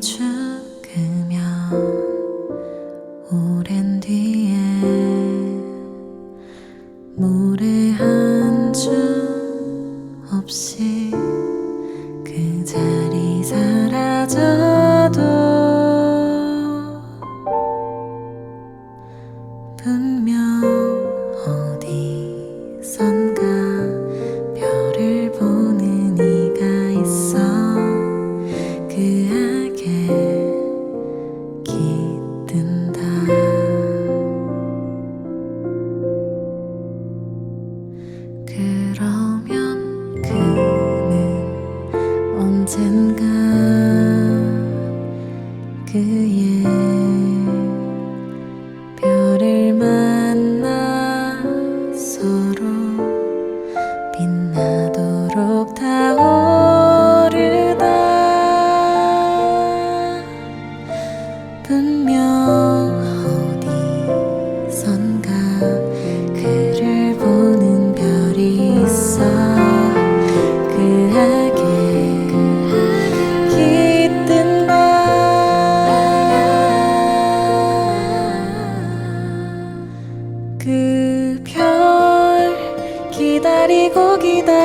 죽으면 오랜 뒤에 물에 한줌 없이 그 자리 사라져도 분명 빛나도록 타오르다. 분명 기다리고 기다려 여